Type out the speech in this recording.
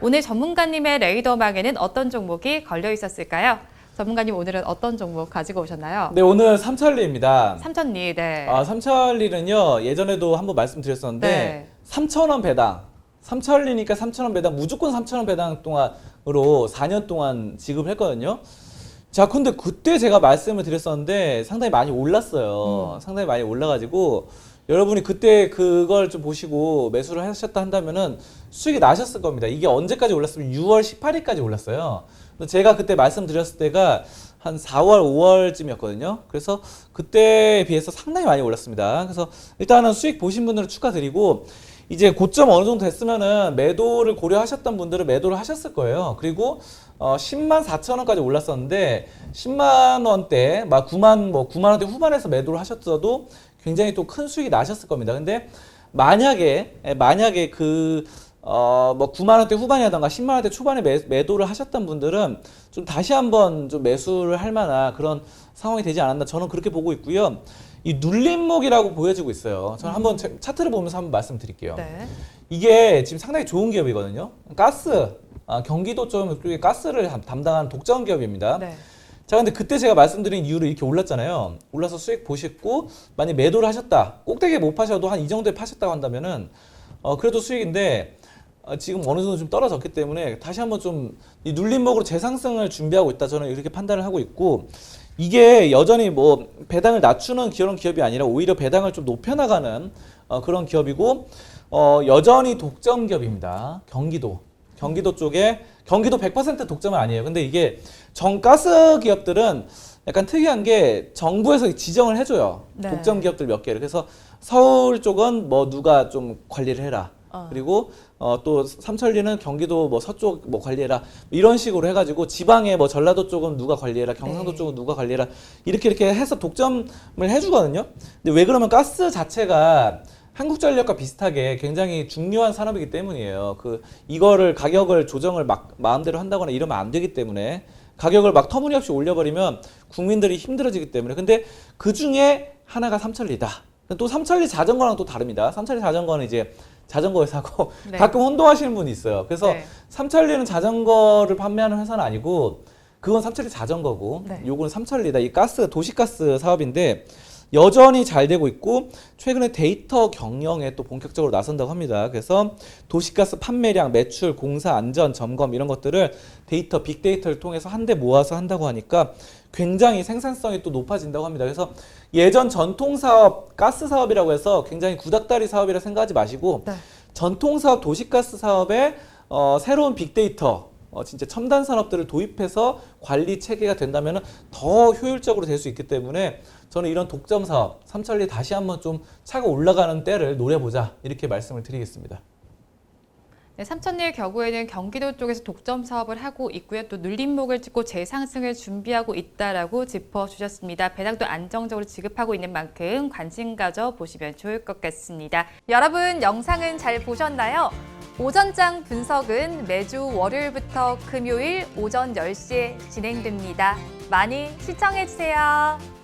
오늘 전문가님의 레이더망에는 어떤 종목이 걸려 있었을까요? 전문가님 오늘은 어떤 종목 가지고 오셨나요? 네, 오늘 삼천리입니다. 삼천리, 네. 아, 삼천리는요, 예전에도 한번 말씀드렸었는데, 네. 3,000원 배당. 삼천리니까 3,000원 배당, 무조건 3,000원 배당 동안으로 4년 동안 지급을 했거든요. 자, 근데 그때 제가 말씀을 드렸었는데 상당히 많이 올랐어요. 음. 상당히 많이 올라가지고 여러분이 그때 그걸 좀 보시고 매수를 하셨다 한다면은 수익이 나셨을 겁니다. 이게 언제까지 올랐으면 6월 18일까지 올랐어요. 제가 그때 말씀드렸을 때가 한 4월, 5월쯤이었거든요. 그래서 그때에 비해서 상당히 많이 올랐습니다. 그래서 일단은 수익 보신 분들은 축하드리고 이제 고점 어느 정도 됐으면은 매도를 고려하셨던 분들은 매도를 하셨을 거예요. 그리고 어 10만 4천 원까지 올랐었는데 10만 원대, 막 9만 뭐 9만 원대 후반에서 매도를 하셨어도 굉장히 또 큰 수익이 나셨을 겁니다. 근데 만약에 예, 만약에 그 어, 뭐 9만 원대 후반이라던가 10만 원대 초반에 매, 매도를 하셨던 분들은 좀 다시 한번 좀 매수를 할 만한 그런 상황이 되지 않았나 저는 그렇게 보고 있고요. 이 눌림목이라고 보여지고 있어요. 저는 한번 차- 차트를 보면서 한번 말씀드릴게요. 네. 이게 지금 상당히 좋은 기업이거든요. 가스, 아, 경기도 쪽에 가스를 담- 담당하는 독점 기업입니다. 네. 자, 근데 그때 제가 말씀드린 이유로 이렇게 올랐잖아요. 올라서 수익 보셨고, 만약 매도를 하셨다. 꼭대기에 못 파셔도 한 이 정도에 파셨다고 한다면은, 어, 그래도 수익인데, 어, 지금 어느 정도 좀 떨어졌기 때문에 다시 한번 좀 이 눌림목으로 재상승을 준비하고 있다. 저는 이렇게 판단을 하고 있고, 이게 여전히 뭐 배당을 낮추는 그런 기업이 아니라 오히려 배당을 좀 높여나가는 어, 그런 기업이고, 어, 여전히 독점 기업입니다. 경기도. 경기도 쪽에 경기도 100% 독점은 아니에요. 근데 이게 정가스 기업들은 약간 특이한 게 정부에서 지정을 해줘요. 네. 독점 기업들 몇 개를. 그래서 서울 쪽은 뭐 누가 좀 관리를 해라. 어. 그리고 어, 또 삼천리는 경기도 뭐 서쪽 뭐 관리해라 이런 식으로 해가지고 지방에 뭐 전라도 쪽은 누가 관리해라 경상도 네. 쪽은 누가 관리해라 이렇게 이렇게 해서 독점을 해주거든요. 근데 왜 그러면 가스 자체가 한국전력과 비슷하게 굉장히 중요한 산업이기 때문이에요. 그 이거를 가격을 조정을 막 마음대로 한다거나 이러면 안 되기 때문에 가격을 막 터무니없이 올려버리면 국민들이 힘들어지기 때문에 근데 그 중에 하나가 삼천리다. 또 삼천리 자전거랑 또 다릅니다. 삼천리 자전거는 이제 자전거 회사고 네. 가끔 혼동하시는 분이 있어요. 그래서 네. 삼천리는 자전거를 판매하는 회사는 아니고 그건 삼천리 자전거고 네. 요거는 삼천리다. 이 가스 도시가스 사업인데 여전히 잘 되고 있고 최근에 데이터 경영에 또 본격적으로 나선다고 합니다. 그래서 도시가스 판매량, 매출, 공사 안전 점검 이런 것들을 데이터 빅데이터를 통해서 한데 모아서 한다고 하니까 굉장히 생산성이 또 높아진다고 합니다. 그래서 예전 전통 사업, 가스 사업이라고 해서 굉장히 구닥다리 사업이라 생각하지 마시고 네. 전통 사업 도시가스 사업에 어, 새로운 빅데이터 어, 진짜 첨단 산업들을 도입해서 관리 체계가 된다면 더 효율적으로 될 수 있기 때문에 저는 이런 독점 사업 삼천리 다시 한번 좀 차가 올라가는 때를 노려보자 이렇게 말씀을 드리겠습니다. 네, 삼천리의 경우에는 경기도 쪽에서 독점 사업을 하고 있고요. 또 눌림목을 찍고 재상승을 준비하고 있다라고 짚어주셨습니다. 배당도 안정적으로 지급하고 있는 만큼 관심 가져 보시면 좋을 것 같습니다. 여러분 영상은 잘 보셨나요? 오전장 분석은 매주 월요일부터 금요일 오전 10시에 진행됩니다. 많이 시청해주세요.